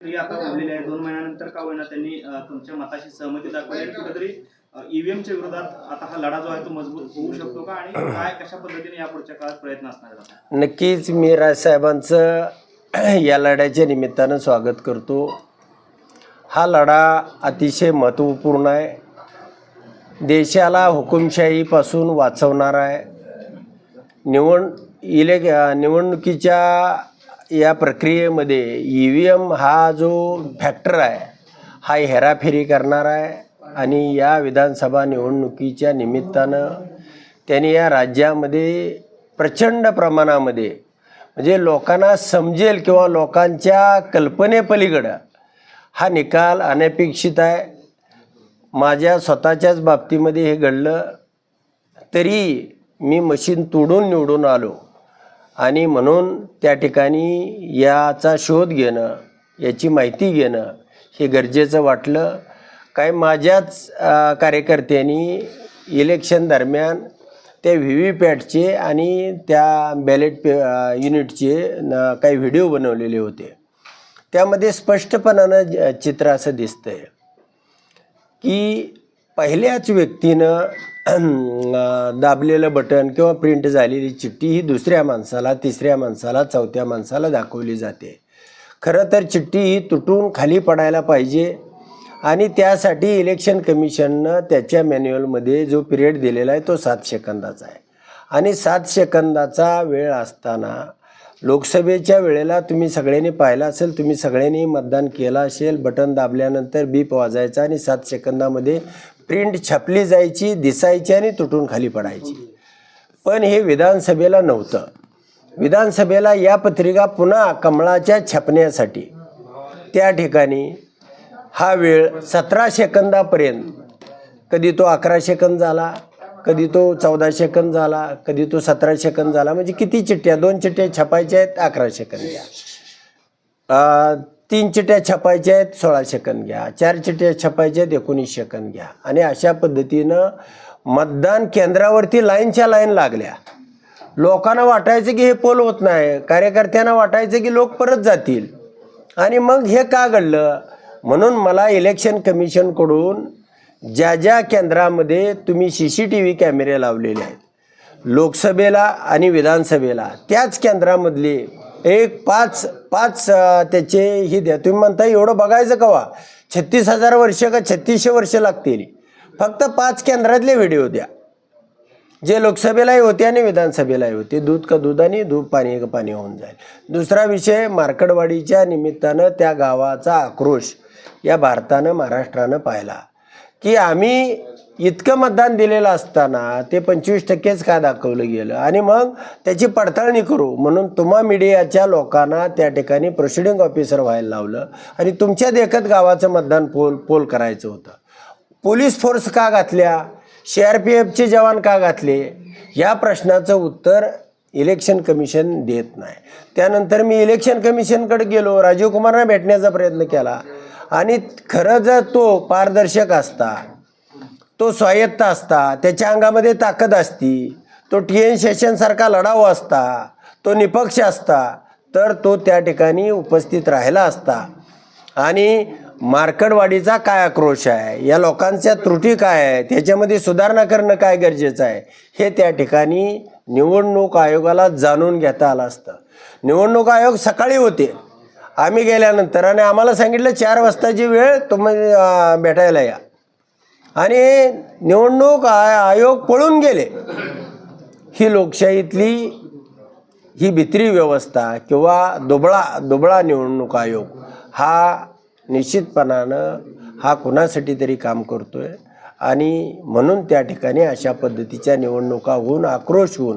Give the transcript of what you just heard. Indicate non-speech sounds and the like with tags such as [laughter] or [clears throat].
आता उरलेले आहे. दोन महिन्यानंतर का होईना त्यांनी तुमच्या मताशी सहमती दाखवली. आणि कुठेतरी ईव्हीएमच्या विरोधात आता हा लढा जो आहे तो मजबूत होऊ शकतो का? आणि काय कशा पद्धतीने या पुढच्या काळात प्रयत्न असणार नक्कीच मी राजसाहेबांचं [clears throat] या लढ्याच्या निमित्तानं स्वागत करतो. हा लढा अतिशय महत्त्वपूर्ण आहे. देशाला हुकुमशाहीपासून वाचवणार आहे. निवड इले निवडणुकीच्या या प्रक्रियेमध्ये ई व्ही एम हा जो फॅक्टर आहे हा हेराफेरी करणार आहे आणि या विधानसभा निवडणुकीच्या निमित्तानं त्यांनी या राज्यामध्ये प्रचंड प्रमाणामध्ये म्हणजे लोकांना समजेल किंवा लोकांच्या कल्पनेपलीकडं हा निकाल अनपेक्षित आहे. माझ्या स्वतःच्याच बाबतीमध्ये हे घडलं तरी मी मशीन तोडून निवडून आलो. आणि म्हणून त्या ठिकाणी याचा शोध घेणं याची माहिती घेणं हे गरजेचं वाटलं. काय माझ्याच कार्यकर्त्यांनी इलेक्शन दरम्यान त्या व्ही व्ही पॅटचे आणि त्या बॅलेट पे युनिटचे न काही व्हिडिओ बनवलेले होते. त्यामध्ये स्पष्टपणानं चित्र असं दिसतंय की पहिल्याच व्यक्तीनं दाबलेलं बटन किंवा प्रिंट झालेली चिठ्ठी ही दुसऱ्या माणसाला तिसऱ्या माणसाला चौथ्या माणसाला दाखवली जाते. खरं तर चिठ्ठी ही तुटून खाली पडायला पाहिजे आणि त्यासाठी इलेक्शन कमिशननं त्याच्या मॅन्युअलमध्ये जो पिरियड दिलेला आहे तो सात सेकंदाचा आहे. आणि सात सेकंदाचा वेळ असताना लोकसभेच्या वेळेला तुम्ही सगळ्यांनी पाहिलं असेल तुम्ही सगळ्यांनी मतदान केलं असेल बटन दाबल्यानंतर बीप वाजायचा आणि सात सेकंदामध्ये प्रिंट छापली जायची दिसायची आणि तुटून खाली पडायची. पण हे विधानसभेला नव्हतं. विधानसभेला या पत्रिका पुन्हा कमळाच्या छापण्यासाठी. त्या ठिकाणी हा वेळ सतरा सेकंदापर्यंत कधी तो अकरा सेकंद झाला कधी तो चौदा सेकंद झाला कधी तो सतरा सेकंद झाला म्हणजे किती चिठ्ठ्या? दोन चिठ्ठ्या छापायच्या आहेत अकरा सेकंद घ्या. तीन चिठ्ठ्या छापायच्या आहेत सोळा सेकंद घ्या. चार चिठ्ठ्या छापायच्या आहेत एकोणीस सेकंद घ्या. आणि अशा पद्धतीनं मतदान केंद्रावरती लाईनच्या लाईन लागल्या. लोकांना वाटायचं की हे पोल होत नाही. कार्यकर्त्यांना वाटायचं की लोक परत जातील. आणि मग हे का घडलं? म्हणून मला इलेक्शन कमिशनकडून ज्या ज्या केंद्रामध्ये तुम्ही सी सी टी व्ही कॅमेरे लावलेले आहेत लोकसभेला आणि विधानसभेला त्याच केंद्रामधले एक पाच पाच त्याचे ही द्या. तुम्ही म्हणता एवढं बघायचं कवा? छत्तीस हजार वर्ष का छत्तीसशे वर्ष लागतील? फक्त पाच केंद्रातले व्हिडिओ द्या. जे लोकसभेलाही होते आणि विधानसभेलाही होते. दूध का दूध आणि दूध पाणी का पाणी होऊन जाईल. दुसरा विषय मार्कडवाडीच्या निमित्तानं त्या गावाचा आक्रोश या भारतानं महाराष्ट्रानं पाहिला. की आम्ही इतकं मतदान दिलेलं असताना ते पंचवीस टक्केच का दाखवलं गेलं? आणि मग त्याची पडताळणी करू. म्हणून तुम्हा मीडियाच्या लोकांना त्या ठिकाणी प्रोसिडिंग ऑफिसर व्हायला लावलं आणि तुमच्या देखत गावाचं मतदान पोल पोल करायचं होतं. पोलीस फोर्स का घातल्या? सी आर पी एफचे जवान का घातले? या प्रश्नाचं उत्तर इलेक्शन कमिशन देत नाही. त्यानंतर मी इलेक्शन कमिशनकडे गेलो. राजीव कुमारना भेटण्याचा प्रयत्न केला. आणि खरं जर तो पारदर्शक असता तो स्वायत्त असता त्याच्या अंगामध्ये ताकद असती तो टी एन सेशनसारखा लढाऊ असता तो निपक्ष असता तर तो त्या ठिकाणी उपस्थित राहिला असता. आणि मार्कडवाडीचा काय आक्रोश आहे? या लोकांच्या त्रुटी काय आहे त्याच्यामध्ये सुधारणा करणं काय गरजेचं आहे? हे त्या ठिकाणी निवडणूक आयोगाला जाणून घेता आलं असतं. निवडणूक आयोग सकाळी होते. आम्ही गेल्यानंतर आणि आम्हाला सांगितलं चार वाजताची वेळ तुम्ही भेटायला या. आणि निवडणूक आ- आयोग पळून गेले. ही लोकशाहीतली ही भित्री व्यवस्था किंवा दुबळा दुबळा निवडणूक आयोग हा निश्चितपणानं हा कुणासाठी तरी काम करतो आहे आणि म्हणून त्या ठिकाणी अशा पद्धतीच्या निवडणुका होऊन आक्रोश होऊन